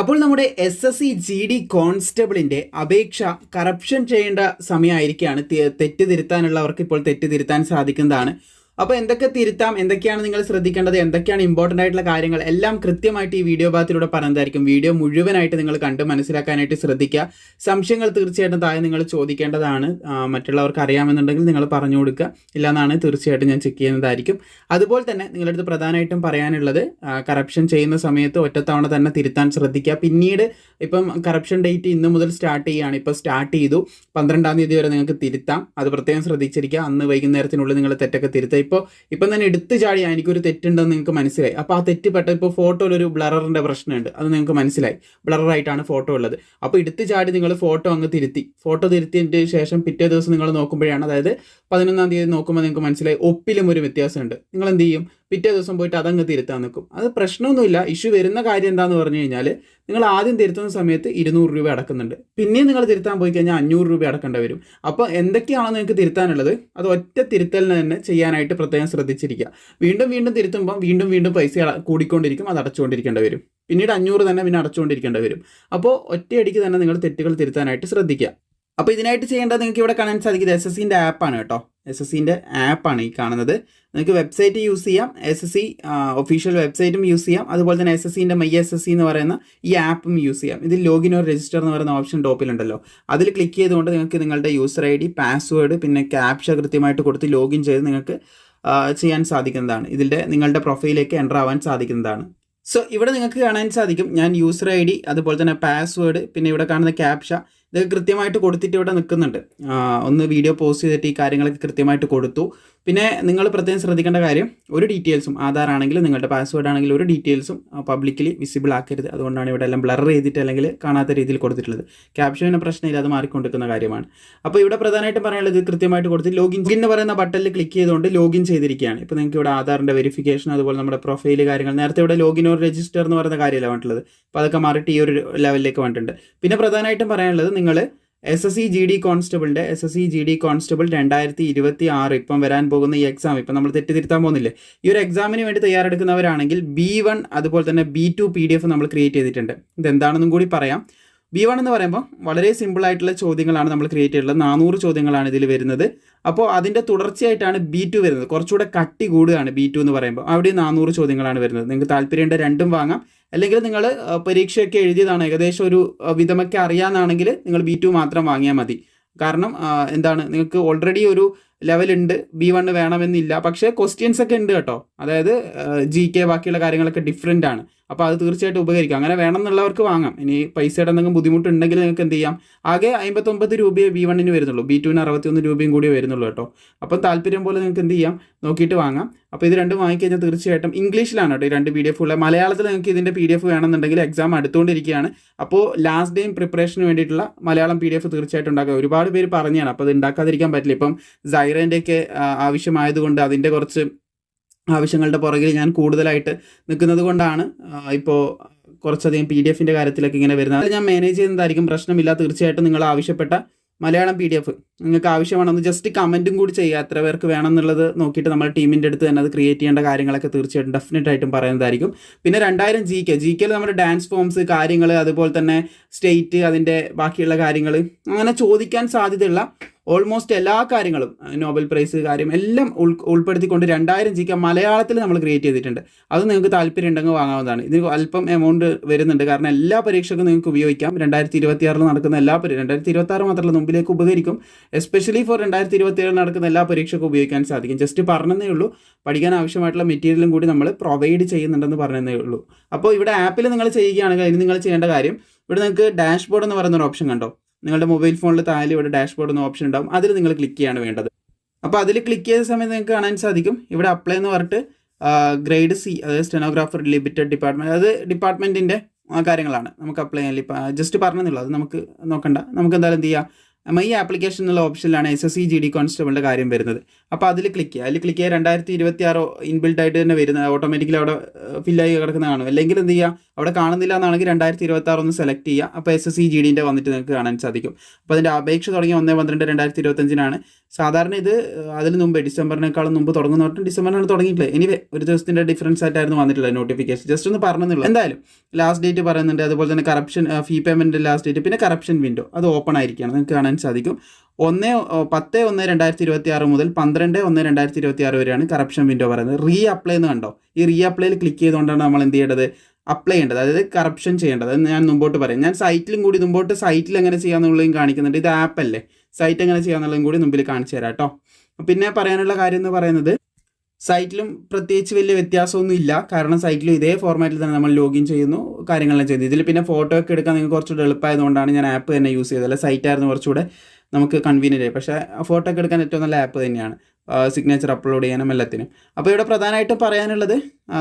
അപ്പോൾ നമ്മുടെ S S C G D കോൺസ്റ്റബിളിന്റെ അപേക്ഷ കറപ്ഷൻ ചെയ്യേണ്ട സമയമായിരിക്കുകയാണ് തെറ്റ് തിരുത്താനുള്ളവർക്ക് ഇപ്പോൾ തെറ്റ് തിരുത്താൻ സാധിക്കുന്നതാണ്. അപ്പോൾ എന്തൊക്കെ തിരുത്താം എന്തൊക്കെയാണ് നിങ്ങൾ ശ്രദ്ധിക്കേണ്ടത് എന്തൊക്കെയാണ് ഇമ്പോർട്ടന്റ് ആയിട്ടുള്ള കാര്യങ്ങൾ എല്ലാം കൃത്യമായിട്ട് ഈ വീഡിയോ ഭാഗത്തിലൂടെ പറഞ്ഞതായിരിക്കും. വീഡിയോ മുഴുവനായിട്ട് നിങ്ങൾ കണ്ട് മനസ്സിലാക്കാനായിട്ട് ശ്രദ്ധിക്കുക. സംശയങ്ങൾ തീർച്ചയായിട്ടും താഴെ നിങ്ങൾ ചോദിക്കേണ്ടതാണ്. മറ്റുള്ളവർക്ക് അറിയാമെന്നുണ്ടെങ്കിൽ നിങ്ങൾ പറഞ്ഞു കൊടുക്കുക. ഇല്ലാന്നാണ് തീർച്ചയായിട്ടും ഞാൻ ചെക്ക് ചെയ്യുന്നതായിരിക്കും. അതുപോലെ തന്നെ നിങ്ങളുടെ അടുത്ത് പ്രധാനമായിട്ടും പറയാനുള്ളത് കറപ്ഷൻ ചെയ്യുന്ന സമയത്ത് ഒറ്റത്തവണ തന്നെ തിരുത്താൻ ശ്രദ്ധിക്കുക. പിന്നീട് ഇപ്പം കറപ്ഷൻ ഡേറ്റ് ഇന്ന് മുതൽ സ്റ്റാർട്ട് ചെയ്യുകയാണ് ഇപ്പോൾ സ്റ്റാർട്ട് ചെയ്തു. പന്ത്രണ്ടാം തീയതി വരെ നിങ്ങൾക്ക് തിരുത്താം. അത് പ്രത്യേകം ശ്രദ്ധിച്ചിരിക്കുക. അന്ന് വൈകുന്നേരത്തിനുള്ളിൽ നിങ്ങൾ തെറ്റൊക്കെ തിരുത്തുക ഇപ്പോൾ ഇപ്പം തന്നെ എടുത്തു ചാടി "ആ, എനിക്കൊരു തെറ്റുണ്ടെന്ന് നിങ്ങൾക്ക് മനസ്സിലായി. അപ്പോൾ ആ തെറ്റ് പെട്ട ഇപ്പോൾ ഫോട്ടോയിൽ ഒരു ബ്ലറിന്റെ പ്രശ്നമുണ്ട്. അത് നിങ്ങൾക്ക് മനസ്സിലായി. ബ്ലറായിട്ടാണ് ഫോട്ടോ ഉള്ളത്. അപ്പോൾ എടുത്തു ചാടി നിങ്ങൾ ഫോട്ടോ അങ്ങ് തിരുത്തി. ഫോട്ടോ തിരുത്തിയതിന് ശേഷം പിറ്റേ ദിവസം നിങ്ങൾ നോക്കുമ്പോഴാണ് അതായത് പതിനൊന്നാം തീയതി നോക്കുമ്പോൾ നിങ്ങൾക്ക് മനസ്സിലായി ഒപ്പിലും ഒരു വ്യത്യാസമുണ്ട്. നിങ്ങൾ എന്ത് ചെയ്യും? പിറ്റേ ദിവസം പോയിട്ട് അതങ്ങ് തിരുത്താൻ നിൽക്കും അത് പ്രശ്നമൊന്നുമില്ല. ഇഷ്യൂ വരുന്ന കാര്യം എന്താന്ന് പറഞ്ഞു കഴിഞ്ഞാൽ നിങ്ങൾ ആദ്യം തിരുത്തുന്ന സമയത്ത് ഇരുന്നൂറ് രൂപ അടക്കുന്നുണ്ട്. പിന്നെയും നിങ്ങൾ തിരുത്താൻ പോയി കഴിഞ്ഞാൽ അഞ്ഞൂറ് രൂപ അടക്കേണ്ടി വരും. അപ്പോൾ എന്തൊക്കെയാണോ നിങ്ങൾക്ക് തിരുത്താനുള്ളത് അത് ഒറ്റ തിരുത്തലിന് തന്നെ ചെയ്യാനായിട്ട് പ്രത്യേകം ശ്രദ്ധിച്ചിരിക്കുക. വീണ്ടും വീണ്ടും തിരുത്തുമ്പോൾ വീണ്ടും വീണ്ടും പൈസ കൂടിക്കൊണ്ടിരിക്കും അത് അടച്ചുകൊണ്ടിരിക്കേണ്ടി വരും. പിന്നീട് അഞ്ഞൂറ് തന്നെ പിന്നെ അടച്ചുകൊണ്ടിരിക്കേണ്ടി വരും. അപ്പോൾ ഒറ്റയടിക്ക് തന്നെ നിങ്ങൾ തെറ്റുകൾ തിരുത്താനായിട്ട് ശ്രദ്ധിക്കുക. അപ്പോൾ ഇതിനായിട്ട് ചെയ്യേണ്ടത് നിങ്ങൾക്ക് ഇവിടെ കാണാൻ സാധിക്കുന്നത് എസ് എസ് സിന്റെ ആപ്പാണ് കേട്ടോ. എസ് എസ് സിന്റെ ആപ്പാണ് ഈ കാണുന്നത്. നിങ്ങൾക്ക് വെബ്സൈറ്റ് യൂസ് ചെയ്യാം. എസ് എസ് സി ഒഫീഷ്യൽ വെബ്സൈറ്റും യൂസ് ചെയ്യാം. അതുപോലെ തന്നെ എസ് എസ് സിന്റെ മൈ എസ് എസ് സി എന്ന് പറയുന്ന ഈ ആപ്പും യൂസ് ചെയ്യാം. ഇതിൽ ലോഗിൻ ഓർ രജിസ്റ്റർ എന്ന് പറയുന്ന ഓപ്ഷൻ ടോപ്പിലുണ്ടല്ലോ അതിൽ ക്ലിക്ക് ചെയ്തുകൊണ്ട് നിങ്ങൾക്ക് നിങ്ങളുടെ യൂസർ ഐ ഡി പാസ്വേഡ് പിന്നെ ക്യാപ്ഷ കൃത്യമായിട്ട് കൊടുത്ത് ലോഗിൻ ചെയ്ത് നിങ്ങൾക്ക് ചെയ്യാൻ സാധിക്കുന്നതാണ്. ഇതിന്റെ നിങ്ങളുടെ പ്രൊഫൈലിലേക്ക് എന്റർ ആവാൻ സാധിക്കുന്നതാണ്. സോ ഇവിടെ നിങ്ങൾക്ക് കാണാൻ സാധിക്കും. ഞാൻ യൂസർ ഐ ഡി അതുപോലെ തന്നെ പാസ്വേഡ് പിന്നെ ഇവിടെ കാണുന്ന ക്യാപ്ഷ ഇതൊക്കെ കൃത്യമായിട്ട് കൊടുത്തിട്ട് ഇവിടെ നിൽക്കുന്നുണ്ട് ഒന്ന് വീഡിയോ പോസ്റ്റ് ചെയ്തിട്ട് ഈ കാര്യങ്ങളൊക്കെ കൃത്യമായിട്ട് കൊടുത്തു. പിന്നെ നിങ്ങൾ പ്രത്യേകം ശ്രദ്ധിക്കേണ്ട കാര്യം ഒരു ഡീറ്റെയിൽസും ആധാർ ആണെങ്കിലും നിങ്ങളുടെ പാസ്വേഡ് ആണെങ്കിലും ഒരു ഡീറ്റെയിൽസും പബ്ലിക്കലി വിസിബിൾ ആക്കരുത്. അതുകൊണ്ടാണ് ഇവിടെ എല്ലാം ബ്ലർ ചെയ്തിട്ട് അല്ലെങ്കിൽ കാണാത്ത രീതിയിൽ കൊടുത്തിട്ടുള്ളത്. ക്യാപ്ഷന് പ്രശ്നമില്ല അത് മാറിക്കൊണ്ടിരിക്കുന്ന കാര്യമാണ്. അപ്പോൾ ഇവിടെ പ്രധാനമായിട്ടും പറയാനുള്ളത് കൃത്യമായിട്ട് കൊടുത്ത് ലോഗിൻ എന്ന് പറയുന്ന ബട്ടണിൽ ക്ലിക്ക് ചെയ്തുകൊണ്ട് ലോഗിൻ ചെയ്തിരിക്കുകയാണ്. ഇപ്പോൾ നിങ്ങൾക്ക് ഇവിടെ ആധാറിന്റെ വെരിഫിക്കേഷൻ അതുപോലെ നമ്മുടെ പ്രൊഫൈൽ കാര്യങ്ങൾ നേരത്തെ ഇവിടെ ലോഗിൻ ഓർ രജിസ്റ്റർ എന്ന് പറയുന്ന കാര്യമല്ല വേണ്ടിട്ടുള്ളത് അപ്പോൾ അതൊക്കെ മാറിയിട്ട് ഈ ഒരു ലെവലിലേക്ക് വന്നിട്ടുണ്ട്. പിന്നെ പ്രധാനമായിട്ടും പറയാനുള്ളത് നിങ്ങൾ S S C G D കോൺസ്റ്റബിളിന്റെ S S C G D constable രണ്ടായിരത്തി ഇരുപത്തി ആറ് ഇപ്പം വരാൻ പോകുന്ന ഈ എക്സാം ഇപ്പം നമ്മൾ തെറ്റിതിരുത്താൻ പോകുന്നില്ലേ? ഈ ഒരു എക്സാമിന് വേണ്ടി തയ്യാറെടുക്കുന്നവരാണെങ്കിൽ ബി വൺ അതുപോലെ തന്നെ B two P D F നമ്മൾ ക്രിയേറ്റ് ചെയ്തിട്ടുണ്ട്. ഇതെന്താണെന്നും കൂടി പറയാം. ബി വൺ എന്ന് പറയുമ്പോൾ വളരെ സിമ്പിൾ ആയിട്ടുള്ള ചോദ്യങ്ങളാണ് നമ്മൾ ക്രിയേറ്റ് ചെയ്തിട്ടുള്ളത്. നാനൂറ് ചോദ്യങ്ങളാണ് ഇതിൽ വരുന്നത്. അപ്പോൾ അതിന്റെ തുടർച്ചയായിട്ടാണ് ബി ടു വരുന്നത്. കുറച്ചുകൂടെ കട്ടി കൂടുകയാണ് ബി ടു എന്ന് പറയുമ്പോൾ അവിടെ നാനൂറ് ചോദ്യങ്ങളാണ് വരുന്നത്. നിങ്ങൾക്ക് താല്പര്യമുണ്ട് രണ്ടും വാങ്ങാം. അല്ലെങ്കിൽ നിങ്ങൾ പരീക്ഷയൊക്കെ എഴുതിയതാണ് ഏകദേശം ഒരു വിധമൊക്കെ അറിയാമെന്നാണെങ്കിൽ നിങ്ങൾ ബി ടു മാത്രം വാങ്ങിയാൽ മതി. കാരണം എന്താണ് നിങ്ങൾക്ക് ഓൾറെഡി ഒരു ലെവൽ ഉണ്ട് ബി വൺ വേണമെന്നില്ല. പക്ഷേ ക്വസ്റ്റ്യൻസ് ഒക്കെ ഉണ്ട് കേട്ടോ. അതായത് ജി കെ ബാക്കിയുള്ള കാര്യങ്ങളൊക്കെ ഡിഫറെന്റ് ആണ്. അപ്പോൾ അത് തീർച്ചയായിട്ടും ഉപകരിക്കും. അങ്ങനെ വേണം എന്നുള്ളവർക്ക് വാങ്ങാം. ഇനി പൈസയുടെ എന്തെങ്കിലും ബുദ്ധിമുട്ടുണ്ടെങ്കിൽ നിങ്ങൾക്ക് എന്ത് ചെയ്യാം? ആകെ അമ്പത്തൊമ്പത് രൂപയെ ബി വണ്ണിന് വരുന്നുള്ളൂ. ബി ടുവിന് അറുപത്തിയൊന്ന് രൂപയും കൂടി വരുന്നുള്ളൂ കേട്ടോ. അപ്പോൾ താല്പര്യം പോലെ നിങ്ങൾക്ക് എന്ത് ചെയ്യാം? നോക്കിയിട്ട് വാങ്ങാം. അപ്പോൾ ഇത് രണ്ടും വാങ്ങിക്കഴിഞ്ഞാൽ തീർച്ചയായിട്ടും ഇംഗ്ലീഷിലാണ് കേട്ടോ ഈ രണ്ട് പി ഡി എഫ് ഉള്ളത് മലയാളത്തിൽ നിങ്ങൾക്ക് ഇതിന്റെ പി ഡി എഫ് വേണമെന്നുണ്ടെങ്കിൽ എക്സാം അടുത്തുകൊണ്ടിരിക്കുകയാണ്. അപ്പോൾ ലാസ്റ്റ് ഡേയും പ്രിപ്പറേഷന് വേണ്ടിയിട്ടുള്ള മലയാളം പി ഡി എഫ് തീർച്ചയായിട്ടും ഉണ്ടാക്കുക ഒരുപാട് പേര് പറഞ്ഞാണ് അപ്പോൾ അത് ഉണ്ടാക്കാതിരിക്കാൻ പറ്റില്ല. ഇപ്പം സൈറേന്റെയൊക്കെ ആവശ്യമായതുകൊണ്ട് അതിന്റെ കുറച്ച് ആവശ്യങ്ങളുടെ പുറകിൽ ഞാൻ കൂടുതലായിട്ട് നിൽക്കുന്നത് കൊണ്ടാണ് ഇപ്പോൾ കുറച്ചധികം പി ഡി എഫിന്റെ കാര്യത്തിലൊക്കെ ഇങ്ങനെ വരുന്നത്. അത് ഞാൻ മാനേജ് ചെയ്യുന്നതായിരിക്കും പ്രശ്നമില്ല. തീർച്ചയായിട്ടും നിങ്ങൾ ആവശ്യപ്പെട്ട മലയാളം പി ഡി എഫ് നിങ്ങൾക്ക് ആവശ്യമാണെന്ന് ജസ്റ്റ് കമന്റും കൂടി ചെയ്യുക. എത്ര പേർക്ക് വേണം എന്നുള്ളത് നോക്കിയിട്ട് നമ്മുടെ ടീമിന്റെ അടുത്ത് തന്നെ അത് ക്രിയേറ്റ് ചെയ്യേണ്ട കാര്യങ്ങളൊക്കെ തീർച്ചയായിട്ടും ഡെഫിനറ്റ് ആയിട്ടും പറയുന്നതായിരിക്കും. പിന്നെ രണ്ടായിരം ജി കെ ജി കെയിൽ നമ്മുടെ ഡാൻസ് ഫോംസ് കാര്യങ്ങൾ അതുപോലെ തന്നെ സ്റ്റേറ്റ് അതിന്റെ ബാക്കിയുള്ള കാര്യങ്ങൾ അങ്ങനെ ചോദിക്കാൻ സാധ്യതയുള്ള ഓൾമോസ്റ്റ് എല്ലാ കാര്യങ്ങളും നോബൽ പ്രൈസ് കാര്യം എല്ലാം ഉൾ ഉൾപ്പെടുത്തിക്കൊണ്ട് രണ്ടായിരം ജി മലയാളത്തിൽ നമ്മൾ ക്രിയേറ്റ് ചെയ്തിട്ടുണ്ട്. അത് നിങ്ങൾക്ക് താല്പര്യം ഉണ്ടെങ്കിൽ വാങ്ങാവുന്നതാണ്. ഇതിന് അല്പം എമൗണ്ട് വരുന്നുണ്ട്. കാരണം എല്ലാ പരീക്ഷകളും നിങ്ങൾക്ക് ഉപയോഗിക്കാം. രണ്ടായിരത്തി ഇരുപത്തി ആറിൽ നടക്കുന്ന എല്ലാ രണ്ടായിരത്തി ഇരുപത്തി ആറ് മാത്രമല്ല മുമ്പിലേക്ക് ഉപകരിക്കും. എസ്പെഷ്യലി ഫോർ രണ്ടായിരത്തി ഇരുപത്തി ഏഴിൽ നടക്കുന്ന എല്ലാ പരീക്ഷക്കും ഉപയോഗിക്കാൻ സാധിക്കും. ജസ്റ്റ് പറഞ്ഞതേ ഉള്ളൂ. പഠിക്കാൻ ആവശ്യമായിട്ടുള്ള മെറ്റീരിയലും കൂടി നമ്മൾ പ്രൊവൈഡ് ചെയ്യുന്നുണ്ടെന്ന് പറഞ്ഞതേ ഉള്ളൂ. അപ്പോൾ ഇവിടെ ആപ്പിൽ നിങ്ങൾ ചെയ്യുകയാണെങ്കിൽ അതിന് നിങ്ങൾ ചെയ്യേണ്ട കാര്യം ഇവിടെ നിങ്ങൾക്ക് ഡാഷ്ബോർഡ് എന്ന് പറയുന്ന ഒരു ഓപ്ഷൻ കണ്ടോ? നിങ്ങളുടെ മൊബൈൽ ഫോണിൽ താഴെ ഇവിടെ ഡാഷ്ബോർഡ് എന്ന ഓപ്ഷൻ ഉണ്ടാവും. അതിൽ നിങ്ങൾ ക്ലിക്ക് ചെയ്യാണ് വേണ്ടത്. അപ്പോൾ അതിൽ ക്ലിക്ക് ചെയ്ത സമയത്ത് നിങ്ങൾക്ക് കാണാൻ സാധിക്കും. ഇവിടെ അപ്ലൈ എന്ന് പറഞ്ഞിട്ട് ഗ്രേഡ് സി അതായത് സ്റ്റെനോഗ്രാഫർ ലിമിറ്റഡ് ഡിപ്പാർട്ട്മെന്റ് അത് ഡിപ്പാർട്ട്മെന്റിന്റെ കാര്യങ്ങളാണ്. നമുക്ക് അപ്ലൈ ചെയ്യാൻ ഇപ്പം ജസ്റ്റ് പറഞ്ഞതേ ഉള്ളൂ അത് നമുക്ക് നോക്കണ്ട. നമുക്ക് എന്തായാലും എന്ത് ചെയ്യാം? മൈ ആപ്ലിക്കേഷൻ എന്നുള്ള ഓപ്ഷനിലാണ് S S C G D കോൺസ്റ്റബിളിന്റെ കാര്യം വരുന്നത്. അപ്പോൾ അതിൽ ക്ലിക്ക് ചെയ്യുക. അതിൽ ക്ലിക്ക് ചെയ്യുക രണ്ടായിരത്തി ഇരുപത്തി ആറ് ഇൻബിൽഡ് ആയിട്ട് തന്നെ വരുന്നത്. ഓട്ടോമാറ്റിക്കലി അവിടെ ഫില്ലായി കിടക്കുന്ന കാണും. അല്ലെങ്കിൽ എന്ത് ചെയ്യുക അവിടെ കാണുന്നില്ല എന്നാണെങ്കിൽ രണ്ടായിരത്തി ഇരുപത്തി ആറ് ഒന്ന് സെലക്ട് ചെയ്യുക. അപ്പോൾ എസ് എസ് സി ജി ഡിന്റെ വന്നിട്ട് നിങ്ങൾക്ക് കാണാൻ സാധിക്കും. അപ്പോൾ അതിന്റെ അപേക്ഷ തുടങ്ങി ഒന്ന് പന്ത്രണ്ട് രണ്ടായിരത്തി ഇരുപത്തഞ്ചിനാണ് സാധാരണ ഇത് അതിന് മുമ്പ് ഡിസംബറിനേക്കാളും മുമ്പ് തുടങ്ങുന്നവട്ടും ഡിസംബറിനാണ് തുടങ്ങിയിട്ടില്ല എനിവേ ഒരു ദിവസത്തിന്റെ ഡിഫറൻസ് ആയിട്ടായിരുന്നു വന്നിട്ടുള്ളത് നോട്ടിഫിക്കേഷൻ ജസ്റ്റ് ഒന്ന് പറഞ്ഞുള്ളൂ എന്തായാലും ലാസ്റ്റ് ഡേറ്റ് പറയുന്നുണ്ട്. അതുപോലെ തന്നെ correction fee payment last date പിന്നെ കറപ്ഷൻ വിൻഡോ അത് ഓപ്പൺ ആയിരിക്കുകയാണ്. നിങ്ങൾക്ക് കാണാൻ സാധിക്കും. ഒന്ന് പത്ത് ഒന്ന് രണ്ടായിരത്തി ഇരുപത്തി ആറ് മുതൽ പന്ത്രണ്ട് ഒന്ന് രണ്ടായിരത്തി ഇരുപത്തി ആറ് വരെയാണ് കറപ്ഷൻ വിൻഡോ പറയുന്നത്. റീ അപ്ലൈ എന്ന് കണ്ടോ? ഈ റീ അപ്ലൈയിൽ ക്ലിക്ക് ചെയ്തുകൊണ്ടാണ് നമ്മൾ എന്ത് ചെയ്യേണ്ടത്? അപ്ലൈ ചെയ്യേണ്ടത്. അതായത് കറപ്ഷൻ ചെയ്യേണ്ടത്. അത് ഞാൻ മുമ്പോട്ട് പറയാം. ഞാൻ സൈറ്റിലും കൂടി മുമ്പോട്ട് സൈറ്റിൽ എങ്ങനെ ചെയ്യാന്നുള്ളതും കാണിക്കുന്നുണ്ട്. ഇത് ആപ്പല്ലേ സൈറ്റ് എങ്ങനെ ചെയ്യാന്നുള്ളതും കൂടി മുമ്പിൽ കാണിച്ചു തരാം കേട്ടോ. പിന്നെ പറയാനുള്ള കാര്യം എന്ന് പറയുന്നത് സൈറ്റിലും പ്രത്യേകിച്ച് വലിയ വ്യത്യാസമൊന്നും ഇല്ല. കാരണം സൈറ്റിലും ഇതേ ഫോർമാറ്റിൽ തന്നെ നമ്മൾ ലോഗിൻ ചെയ്യുന്നു കാര്യങ്ങളെല്ലാം ചെയ്യുന്നു. ഇതിൽ പിന്നെ ഫോട്ടോ ഒക്കെ എടുക്കാൻ നിങ്ങൾക്ക് കുറച്ചുകൂടെ എളുപ്പമായതുകൊണ്ടാണ് ഞാൻ ആപ്പ് തന്നെ യൂസ് ചെയ്തത്. അല്ല സൈറ്റായിരുന്നു കുറച്ചുകൂടെ നമുക്ക് കൺവീനിയന്റ് ആയി. പക്ഷേ ഫോട്ടോ ഒക്കെ എടുക്കാൻ ഏറ്റവും നല്ല ആപ്പ് തന്നെയാണ്. സിഗ്നേച്ചർ അപ്ലോഡ് ചെയ്യാനും എല്ലാത്തിനും. അപ്പോൾ ഇവിടെ പ്രധാനമായിട്ടും പറയാനുള്ളത്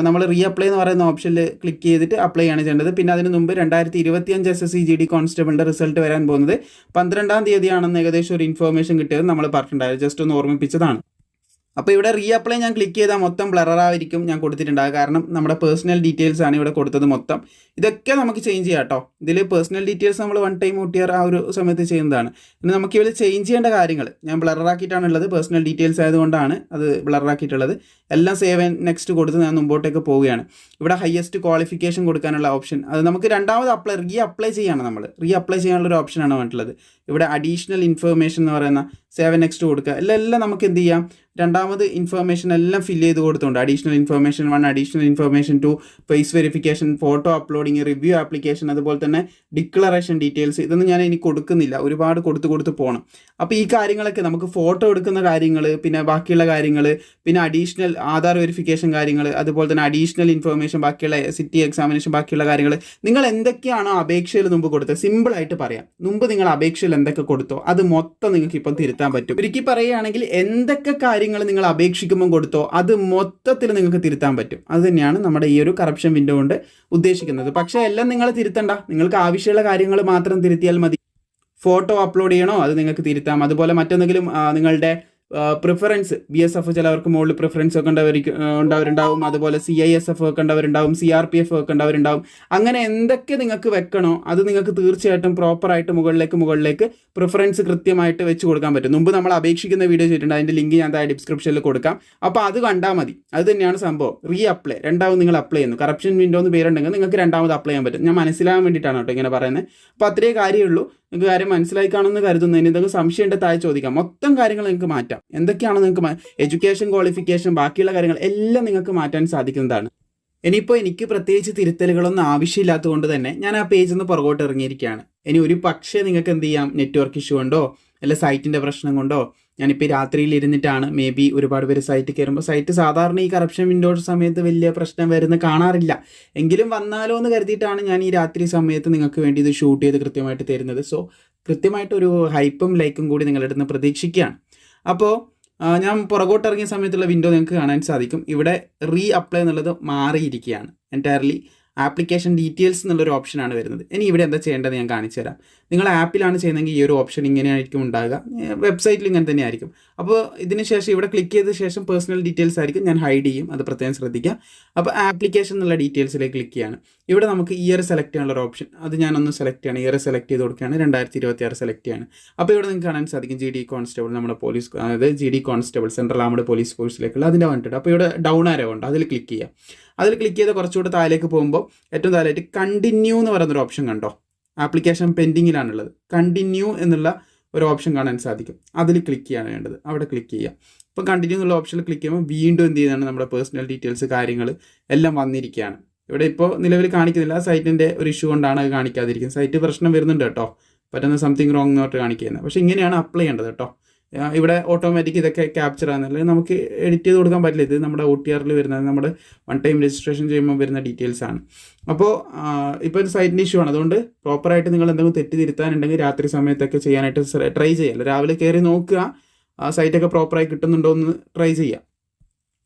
നമ്മൾ റീ അപ്ലൈ എന്ന് പറയുന്ന ഓപ്ഷനിൽ ക്ലിക്ക് ചെയ്തിട്ട് അപ്ലൈ ആണ് ചെയ്യേണ്ടത്. പിന്നെ അതിന് മുമ്പ് രണ്ടായിരത്തി ഇരുപത്തി അഞ്ച് S S C G D കോൺസ്റ്റബിളിന്റെ result വരാൻ പോകുന്നത് പന്ത്രണ്ടാം തീയതിയാണെന്ന് ഏകദേശം ഒരു ഇൻഫോർമേഷൻ കിട്ടിയത് നമ്മൾ പറഞ്ഞിട്ടുണ്ടായിരുന്നു. ജസ്റ്റ് ഒന്ന് ഓർമ്മിപ്പിച്ചതാണ്. അപ്പോൾ ഇവിടെ റീ അപ്ലൈ ഞാൻ ക്ലിക്ക് ചെയ്താൽ മൊത്തം ബ്ലറായിരിക്കും ഞാൻ കൊടുത്തിട്ടുണ്ടാകുക കാരണം നമ്മുടെ പേഴ്സണൽ ഡീറ്റെയിൽസ് ആണ് ഇവിടെ കൊടുത്തത് മൊത്തം. ഇതൊക്കെ നമുക്ക് ചേഞ്ച് ചെയ്യാം കേട്ടോ ഇതിൽ പേഴ്സണൽ ഡീറ്റെയിൽസ് നമ്മൾ വൺ ടൈം ഒട്ടിയർ ആ ഒരു സമയത്ത് ചെയ്യുന്നതാണ്. പിന്നെ നമുക്ക് ഇവിടെ ചേഞ്ച് ചെയ്യേണ്ട കാര്യങ്ങൾ ഞാൻ ബ്ലറാക്കിയിട്ടാണുള്ളത് പേഴ്സണൽ ഡീറ്റെയിൽസ് ആയതുകൊണ്ടാണ് അത് ബ്ലറാക്കിയിട്ടുള്ളത് എല്ലാം സേവ് ആൻഡ് നെക്സ്റ്റ് കൊടുത്ത് ഞാൻ മുമ്പോട്ടേക്ക് പോവുകയാണ്. ഇവിടെ ഹയസ്റ്റ് ക്വാളിഫിക്കേഷൻ കൊടുക്കാനുള്ള ഓപ്ഷൻ അത് നമുക്ക് രണ്ടാമത് അപ്ലൈ റീ അപ്ലൈ ചെയ്യാണ് നമ്മൾ റീ അപ്ലൈ ചെയ്യാനുള്ള ഒരു ഓപ്ഷനാണ് വേണ്ടിയിട്ടുള്ളത് ഇവിടെ അഡീഷണൽ ഇൻഫർമേഷൻ എന്ന് പറയുന്ന സേവ് നെക്സ്റ്റ് കൊടുക്കുക. എല്ലാം എല്ലാം നമുക്ക് എന്ത് ചെയ്യാം? രണ്ടാമത് ഇൻഫർമേഷൻ എല്ലാം ഫില്ല് ചെയ്ത് കൊടുത്തുണ്ട് additional information one additional information two face verification photo uploading review application അതുപോലെ തന്നെ ഡിക്ലറേഷൻ ഡീറ്റെയിൽസ് ഇതൊന്നും ഞാൻ ഇനി കൊടുക്കുന്നില്ല. ഒരുപാട് കൊടുത്ത് കൊടുത്ത് പോകണം അപ്പോൾ ഈ കാര്യങ്ങളൊക്കെ നമുക്ക് ഫോട്ടോ എടുക്കുന്ന കാര്യങ്ങൾ പിന്നെ ബാക്കിയുള്ള കാര്യങ്ങൾ പിന്നെ അഡീഷണൽ ആധാർ വെരിഫിക്കേഷൻ കാര്യങ്ങൾ അതുപോലെ തന്നെ അഡീഷണൽ ഇൻഫർമേഷൻ ബാക്കിയുള്ള സിറ്റി എക്സാമിനേഷൻ ബാക്കിയുള്ള കാര്യങ്ങൾ. നിങ്ങൾ എന്തൊക്കെയാണോ അപേക്ഷയിൽ മുമ്പ് കൊടുത്തത്? സിമ്പിളായിട്ട് പറയാം. മുമ്പ് നിങ്ങൾ അപേക്ഷയിൽ എന്തൊക്കെ കൊടുത്തോ? അത് മൊത്തം നിങ്ങൾക്ക് ഇപ്പം തിരുത്താൻ പറ്റും. ഒരിക്കൽ പറയുകയാണെങ്കിൽ എന്തൊക്കെ കാര്യങ്ങൾ നിങ്ങൾ അപേക്ഷിക്കുമ്പോൾ കൊടുത്തോ അത് മൊത്തത്തിൽ നിങ്ങൾക്ക് തിരുത്താൻ പറ്റും. അത് തന്നെയാണ് നമ്മുടെ ഈ ഒരു കറപ്ഷൻ വിൻഡോ കൊണ്ട് ഉദ്ദേശിക്കുന്നത്. പക്ഷേ എല്ലാം നിങ്ങൾ തിരുത്തണ്ട. നിങ്ങൾക്ക് ആവശ്യമുള്ള കാര്യങ്ങൾ മാത്രം തിരുത്തിയാൽ മതി. ഫോട്ടോ അപ്ലോഡ് ചെയ്യണോ? അത് നിങ്ങൾക്ക് തിരുത്താം. അതുപോലെ മറ്റെന്തെങ്കിലും നിങ്ങളുടെ പ്രിഫറൻസ് ബി എസ് എഫ് ചിലവർക്ക് മുകളിൽ പ്രിഫറൻസ് ഒക്കെ ഉണ്ടവർക്ക് ഉണ്ടാവരുണ്ടാവും. അതുപോലെ സി ഐ എസ് എഫ് ഒക്കെ ഉണ്ടാവരുണ്ടാവും. സി ആർ പി എഫ് ഒക്കെ ഉണ്ടാവരുണ്ടാവും. അങ്ങനെ എന്തൊക്കെ നിങ്ങൾക്ക് വെക്കണോ അത് നിങ്ങൾക്ക് തീർച്ചയായിട്ടും പ്രോപ്പറായിട്ട് മുകളിലേക്ക് മുകളിലേക്ക് പ്രിഫറൻസ് കൃത്യമായിട്ട് വെച്ച് കൊടുക്കാൻ പറ്റും. മുമ്പ് നമ്മൾ അപേക്ഷിക്കുന്ന വീഡിയോ ചെയ്തിട്ടുണ്ട്. അതിന്റെ ലിങ്ക് ഞാൻ താഴെ ഡിസ്ക്രിപ്ഷനിൽ കൊടുക്കാം. അപ്പോൾ അത് കണ്ടാൽ മതി. അത് തന്നെയാണ് സംഭവം. റീ അപ്ലൈ രണ്ടാമത് നിങ്ങൾ അപ്ലൈ ചെയ്യുന്നു. കറപ്ഷൻ വിൻഡോ എന്ന് പേരുണ്ടെങ്കിൽ നിങ്ങൾക്ക് രണ്ടാമത് അപ്ലൈ ചെയ്യാൻ പറ്റും. ഞാൻ മനസ്സിലാകാൻ വേണ്ടിയിട്ടാണ് കേട്ടോ ഇങ്ങനെ പറയുന്നത്. അപ്പോൾ അത്രയേ കാര്യമുള്ളൂ നിങ്ങൾക്ക് കാര്യം മനസ്സിലായി കാണുമെന്ന് കരുതുന്നു. ഇനി എന്തെങ്കിലും സംശയം ഉണ്ടെങ്കിൽ താഴെ ചോദിക്കാം. മൊത്തം കാര്യങ്ങൾ നിങ്ങൾക്ക് മാറ്റാം. എന്തൊക്കെയാണ് നിങ്ങൾക്ക് എഡ്യൂക്കേഷൻ ക്വാളിഫിക്കേഷൻ ബാക്കിയുള്ള കാര്യങ്ങൾ എല്ലാം നിങ്ങൾക്ക് മാറ്റാൻ സാധിക്കുന്നതാണ്. ഇനിയിപ്പോൾ എനിക്ക് പ്രത്യേകിച്ച് തിരുത്തലുകളൊന്നും ആവശ്യമില്ലാത്തതുകൊണ്ട് തന്നെ ഞാൻ ആ പേജിൽ നിന്ന് പുറകോട്ട് ഇറങ്ങിയിരിക്കുകയാണ്. ഇനി ഒരു പക്ഷേ നിങ്ങൾക്ക് എന്ത് ചെയ്യാം? നെറ്റ്വർക്ക് ഇഷ്യൂ കൊണ്ടോ അല്ല സൈറ്റിന്റെ പ്രശ്നം കൊണ്ടോ ഞാനിപ്പോൾ രാത്രിയിൽ ഇരുന്നിട്ടാണ് മേ ബി ഒരുപാട് പേര് സൈറ്റ് കയറുമ്പോൾ സൈറ്റ് സാധാരണ ഈ കറപ്ഷൻ വിൻഡോസ് സമയത്ത് വലിയ പ്രശ്നം വരുന്ന കാണാറില്ല. എങ്കിലും വന്നാലോ എന്ന് കരുതിയിട്ടാണ് ഞാൻ ഈ രാത്രി സമയത്ത് നിങ്ങൾക്ക് വേണ്ടി ഇത് ഷൂട്ട് ചെയ്ത് കൃത്യമായിട്ട് തരുന്നത്. സോ കൃത്യമായിട്ടൊരു ഹൈപ്പും ലൈക്കും കൂടി നിങ്ങളുടെ നിന്ന് പ്രതീക്ഷിക്കുകയാണ്. അപ്പോൾ ഞാൻ പുറകോട്ട് ഇറങ്ങിയ സമയത്തുള്ള വിൻഡോ നിങ്ങൾക്ക് കാണാൻ സാധിക്കും. ഇവിടെ റീ അപ്ലൈ എന്നുള്ളത് മാറിയിരിക്കുകയാണ്. എന്റയർലി ആപ്ലിക്കേഷൻ ഡീറ്റെയിൽസ് എന്നുള്ളൊരു ഓപ്ഷനാണ് വരുന്നത്. ഇനി ഇവിടെ എന്താ ചെയ്യേണ്ടത് ഞാൻ കാണിച്ചു തരാം. നിങ്ങൾ ആപ്പിലാണ് ചെയ്യുന്നതെങ്കിൽ ഈ ഒരു ഓപ്ഷൻ ഇങ്ങനെ ആയിരിക്കും ഉണ്ടാകുക വെബ്സൈറ്റിൽ ഇങ്ങനെ തന്നെ ആയിരിക്കും. അപ്പോൾ ഇതിന് ശേഷം ഇവിടെ ക്ലിക്ക് ചെയ്ത ശേഷം പേഴ്സണൽ ഡീറ്റെയിൽസ് ആയിരിക്കും. ഞാൻ ഹൈഡ് ചെയ്യും. അത് പ്രത്യേകം ശ്രദ്ധിക്കുക. അപ്പോൾ ആപ്ലിക്കേഷൻ എന്നുള്ള ഡീറ്റെയിൽസിലേക്ക് ക്ലിക്ക് ചെയ്യാണ്. ഇവിടെ നമുക്ക് ഇയർ സെലക്ട് ചെയ്യാനുള്ള ഓപ്ഷൻ. അത് ഞാനൊന്ന് സെലക്ട് ചെയ്യണം. ഇയർ സെലക്ട് ചെയ്ത് കൊടുക്കുകയാണ്. രണ്ടായിരത്തി ഇരുപത്തി ആറ് സെലക്ട് ചെയ്യാണ്. അപ്പോൾ ഇവിടെ നിങ്ങൾക്ക് കാണാൻ സാധിക്കും ജി ഡി കോൺസ്റ്റബിൾ നമ്മുടെ പോലീസ് അതായത് G D constable central armed police ഫോഴ്സിലേക്കുള്ള അതിന്റെ വന്നിട്ടുണ്ട് അപ്പോൾ ഇവിടെ ഡൗൺ ആരോ ഉണ്ട്. അതിൽ ക്ലിക്ക് ചെയ്യുക അതിൽ ക്ലിക്ക് ചെയ്ത് കുറച്ചുകൂടെ താഴേക്ക് പോകുമ്പോൾ ഏറ്റവും താഴെയായിട്ട് കണ്ടിന്യൂ എന്ന് പറയുന്നൊരു ഓപ്ഷൻ കണ്ടോ? ആപ്ലിക്കേഷൻ പെൻഡിങ്ങിലാണുള്ളത് കണ്ടിന്യൂ എന്നുള്ള ഒരു ഓപ്ഷൻ കാണാൻ സാധിക്കും. അതിൽ ക്ലിക്ക് ചെയ്യാണ് വേണ്ടത്. അവിടെ ക്ലിക്ക് ചെയ്യുക. അപ്പോൾ കണ്ടിന്യൂ എന്നുള്ള ഓപ്ഷനിൽ ക്ലിക്ക് ചെയ്യുമ്പോൾ വീണ്ടും എന്ത് ചെയ്യുന്നതാണ്? നമ്മുടെ പേഴ്സണൽ ഡീറ്റെയിൽസ് കാര്യങ്ങൾ എല്ലാം വന്നിരിക്കുകയാണ്. ഇവിടെ ഇപ്പോൾ നിലവിൽ കാണിക്കുന്നില്ല. സൈറ്റിന്റെ ഒരു ഇഷ്യൂ കൊണ്ടാണ് അത് കാണിക്കാതിരിക്കുന്നത്. സൈറ്റ് പ്രശ്നം വരുന്നുണ്ട് കേട്ടോ. പറ്റുന്ന സംതിങ് റോങ് എന്ന് പറഞ്ഞിട്ട് കാണിക്കുന്നത് പക്ഷേ ഇങ്ങനെയാണ് അപ്ലൈ ചെയ്യേണ്ടത് കേട്ടോ. ഇവിടെ ഓട്ടോമാറ്റിക് ഇതൊക്കെ ക്യാപ്ചർ ആകുന്നില്ല നമുക്ക് എഡിറ്റ് ചെയ്ത് കൊടുക്കാൻ പറ്റില്ല. ഇത് നമ്മുടെ ഒ ടി ആറിൽ വരുന്നത് നമ്മുടെ വൺ ടൈം രജിസ്ട്രേഷൻ ചെയ്യുമ്പോൾ വരുന്ന ഡീറ്റെയിൽസ് ആണ്. അപ്പോൾ ഇപ്പോൾ ഒരു സൈറ്റിന്റെ ഇഷ്യൂ ആണ്. അതുകൊണ്ട് പ്രോപ്പറായിട്ട് നിങ്ങൾ എന്തെങ്കിലും തെറ്റ് തിരുത്താനുണ്ടെങ്കിൽ രാത്രി സമയത്തൊക്കെ ചെയ്യാനായിട്ട് ട്രൈ ചെയ്യാം. രാവിലെ കയറി നോക്കുക. ആ സൈറ്റൊക്കെ പ്രോപ്പറായി കിട്ടുന്നുണ്ടോ എന്ന് ട്രൈ ചെയ്യുക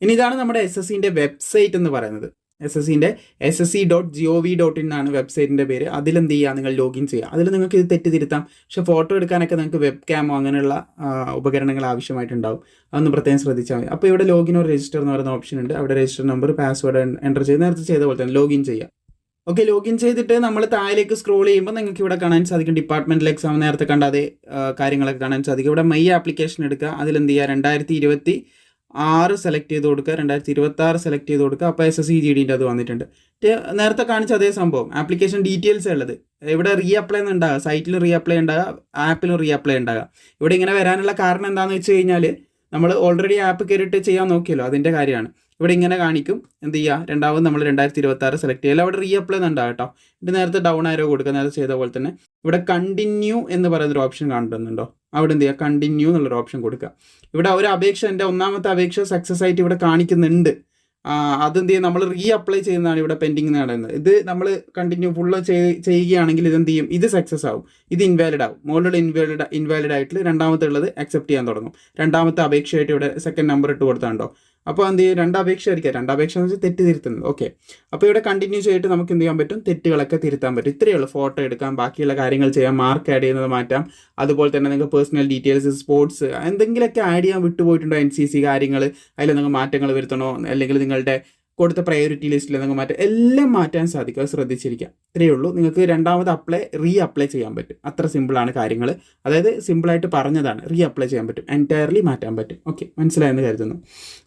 ഇനി ഇതാണ് നമ്മുടെ എസ് എസ് സിന്റെ വെബ്സൈറ്റ് എന്ന് പറയുന്നത്. എസ് എസ് സിന്റെ S S C dot G O V dot in എന്നാണ് വെബ്സൈറ്റിന്റെ പേര്. അതിലെന്ത് ചെയ്യുക നിങ്ങൾ ലോഗിൻ ചെയ്യുക. അതിൽ നിങ്ങൾക്ക് ഇത് തെറ്റ് തിരുത്താം പക്ഷേ ഫോട്ടോ എടുക്കാനൊക്കെ നിങ്ങൾക്ക് വെബ് ക്യാമോ അങ്ങനെയുള്ള ഉപകരണങ്ങൾ ആവശ്യമായിട്ടുണ്ടാവും. അതൊന്ന് പ്രത്യേകം ശ്രദ്ധിച്ചാൽ മതി. അപ്പോൾ ഇവിടെ ലോഗിൻ ഓർ രജിസ്റ്റർ എന്ന് പറയുന്ന ഓപ്ഷൻ ഉണ്ട്. അവിടെ രജിസ്റ്റർ നമ്പർ പാസ്വേഡ് എന്റർ ചെയ്ത് നേരത്തെ ചെയ്ത പോലെ തന്നെ ലോഗിൻ ചെയ്യുക ഓക്കെ ലോഗിൻ ചെയ്തിട്ട് നമ്മൾ താഴേക്ക് സ്ക്രോൾ ചെയ്യുമ്പോൾ നിങ്ങൾക്ക് ഇവിടെ കാണാൻ സാധിക്കും. ഡിപ്പാർട്ട്മെന്റൽ എക്സാം നേരത്തെ കണ്ട അതേ കാര്യങ്ങളൊക്കെ കാണാൻ സാധിക്കും. ഇവിടെ മെയ് ആപ്ലിക്കേഷൻ എടുക്കുക. അതിലെന്ത് ചെയ്യുക? രണ്ടായിരത്തി ഇരുപത്തി ആറ് സെലക്ട് ചെയ്ത് കൊടുക്കുക രണ്ടായിരത്തി ഇരുപത്തി ആറ് സെലക്ട് ചെയ്ത് കൊടുക്കുക. അപ്പോൾ എസ് എസ് സി ജി ഡിന്റെ അത് വന്നിട്ടുണ്ട്. നേരത്തെ കാണിച്ച അതേ സംഭവം. ആപ്ലിക്കേഷൻ ഡീറ്റെയിൽസ് ഉള്ളത്. ഇവിടെ റീ അപ്ലൈ ഉണ്ടാകുക സൈറ്റിൽ റീ അപ്ലൈ ഉണ്ടാകുക ആപ്പിലും റീ അപ്ലൈ ഉണ്ടാകുക ഇവിടെ ഇങ്ങനെ വരാനുള്ള കാരണം എന്താണെന്ന് വെച്ച് കഴിഞ്ഞാൽ നമ്മൾ ഓൾറെഡി ആപ്പ് കയറിയിട്ട് ചെയ്യാൻ നോക്കിയല്ലോ അതിന്റെ കാര്യമാണ്. ഇവിടെ ഇങ്ങനെ കാണിക്കും. എന്ത് ചെയ്യുക രണ്ടാമത് നമ്മൾ രണ്ടായിരത്തി ഇരുപത്തി ആറ് സെലക്ട് ചെയ്യുക അവിടെ റീ അപ്ലൈ കേട്ടോ. ഇത് നേരത്തെ ഡൗൺ ആരോ കൊടുക്കുക നേരത്തെ ചെയ്ത പോലെ തന്നെ. ഇവിടെ കണ്ടിന്യൂ എന്ന് പറയുന്നൊരു ഓപ്ഷൻ കാണുന്നുണ്ടോ അവിടെ എന്ത് ചെയ്യുക കണ്ടിന്യൂ എന്നുള്ളൊരു ഓപ്ഷൻ കൊടുക്കുക. ഇവിടെ ഒരു അപേക്ഷ എന്റെ ഒന്നാമത്തെ അപേക്ഷ സക്സസ് ആയിട്ട് ഇവിടെ കാണിക്കുന്നുണ്ട്. അതെന്ത് ചെയ്യും? നമ്മൾ റീ അപ്ലൈ ചെയ്യുന്നതാണ് ഇവിടെ പെൻഡിങ് നടക്കുന്നത് ഇത് നമ്മൾ കണ്ടിന്യൂ ഫുള്ള് ചെയ്യുകയാണെങ്കിൽ ഇതെന്ത് ചെയ്യും? ഇത് സക്സസ് ആവും. ഇത് ഇൻവാലിഡ് ആവും. മുകളിലുള്ള ഇൻവാലിഡ് ഇൻവാലിഡ് ആയിട്ട് രണ്ടാമത്തെ ഉള്ളത് അക്സെപ്റ്റ് ചെയ്യാൻ തുടങ്ങും. രണ്ടാമത്തെ അപേക്ഷയായിട്ട് ഇവിടെ സെക്കൻഡ് നമ്പർ ഇട്ട് കൊടുത്താണ്ടോ അപ്പോൾ എന്ത് ചെയ്യും? രണ്ടപേക്ഷ ആയിരിക്കാം. രണ്ടപേക്ഷ എന്ന് വെച്ചാൽ തെറ്റ് തിരുത്തുന്നത് ഓക്കെ അപ്പോൾ ഇവിടെ കണ്ടിന്യൂ ചെയ്തിട്ട് നമുക്ക് എന്ത് ചെയ്യാൻ പറ്റും? തെറ്റുകളൊക്കെ തിരുത്താൻ പറ്റും. ഇത്രയേ ഉള്ളൂ. ഫോട്ടോ എടുക്കാം. ബാക്കിയുള്ള കാര്യങ്ങൾ ചെയ്യാം. മാർക്ക് ആഡ് ചെയ്യുന്നത് മാറ്റാം. അതുപോലെ തന്നെ നിങ്ങൾക്ക് പേഴ്സണൽ ഡീറ്റെയിൽസ് സ്പോർട്സ് എന്തെങ്കിലുമൊക്കെ ആഡ് ചെയ്യാൻ വിട്ടുപോയിട്ടുണ്ടോ എൻ സി സി കാര്യങ്ങൾ അതിൽ നിങ്ങൾ മാറ്റങ്ങൾ വരുത്തണോ? അല്ലെങ്കിൽ നിങ്ങളുടെ കൊടുത്ത പ്രയോറിറ്റി ലിസ്റ്റിൽ നിങ്ങൾക്ക് മാറ്റാം എല്ലാം മാറ്റാൻ സാധിക്കും. അത് ശ്രദ്ധിച്ചിരിക്കുക ഇത്രയേ ഉള്ളൂ. നിങ്ങൾക്ക് രണ്ടാമത് അപ്ലൈ റീ അപ്ലൈ ചെയ്യാൻ പറ്റും. അത്ര സിമ്പിളാണ് കാര്യങ്ങൾ അതായത് സിമ്പിളായിട്ട് പറഞ്ഞതാണ് റീ അപ്ലൈ ചെയ്യാൻ പറ്റും. എന്റയർലി മാറ്റാൻ പറ്റും. ഓക്കെ മനസ്സിലായെന്ന് കരുതുന്നു.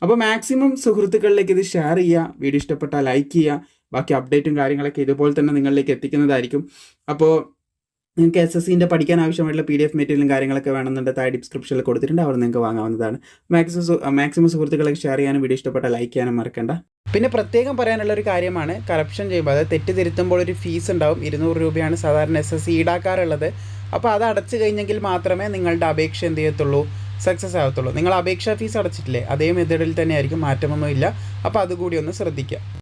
അപ്പോൾ മാക്സിമം സുഹൃത്തുക്കളിലേക്ക് ഇത് ഷെയർ ചെയ്യുക. വീഡിയോ ഇഷ്ടപ്പെട്ടാൽ ലൈക്ക് ചെയ്യുക. ബാക്കി അപ്ഡേറ്റും കാര്യങ്ങളൊക്കെ ഇതുപോലെ തന്നെ നിങ്ങളിലേക്ക് എത്തിക്കുന്നതായിരിക്കും. അപ്പോൾ നിങ്ങൾക്ക് എസ് എസ് സിന്റെ പഠിക്കാൻ ആവശ്യമായിട്ടുള്ള പി ഡി എഫ് മെറ്റീരിയലും കാര്യങ്ങളൊക്കെ വേണമെന്നുണ്ടെങ്കിൽ താഴെ ഡിസ്ക്രിപ്ഷനിൽ കൊടുത്തിട്ടുണ്ട്. അവിടെ നിങ്ങൾക്ക് വാങ്ങാവുന്നതാണ്. മാക്സിമം മാക്സിമം സുഹൃത്തുക്കളൊക്കെ ഷെയർ ചെയ്യാനും വീഡിയോ ഇഷ്ടപ്പെട്ട ലൈക്ക് ചെയ്യാനും മറക്കണ്ട. പിന്നെ പ്രത്യേകം പറയാനുള്ള ഒരു കാര്യമാണ് കറപ്ഷൻ ചെയ്യുമ്പോൾ അതായത് തെറ്റ് തിരുത്തുമ്പോൾ ഒരു ഫീസ് ഉണ്ടാവും. ഇരുന്നൂറ് രൂപയാണ് സാധാരണ എസ് എസ് സി ഈടാക്കാറുള്ളത്. അപ്പോൾ അത് അടച്ചു കഴിഞ്ഞെങ്കിൽ മാത്രമേ നിങ്ങളുടെ അപേക്ഷ എന്ത് ചെയ്യത്തുള്ളൂ? സക്സസ് ആവത്തുള്ളൂ. നിങ്ങൾ അപേക്ഷാ ഫീസ് അടച്ചിട്ടില്ലേ? അതേ മെത്തേഡിൽ തന്നെ ആയിരിക്കും മാറ്റമൊന്നുമില്ല. അപ്പോൾ അതുകൂടി ഒന്ന് ശ്രദ്ധിക്കുക.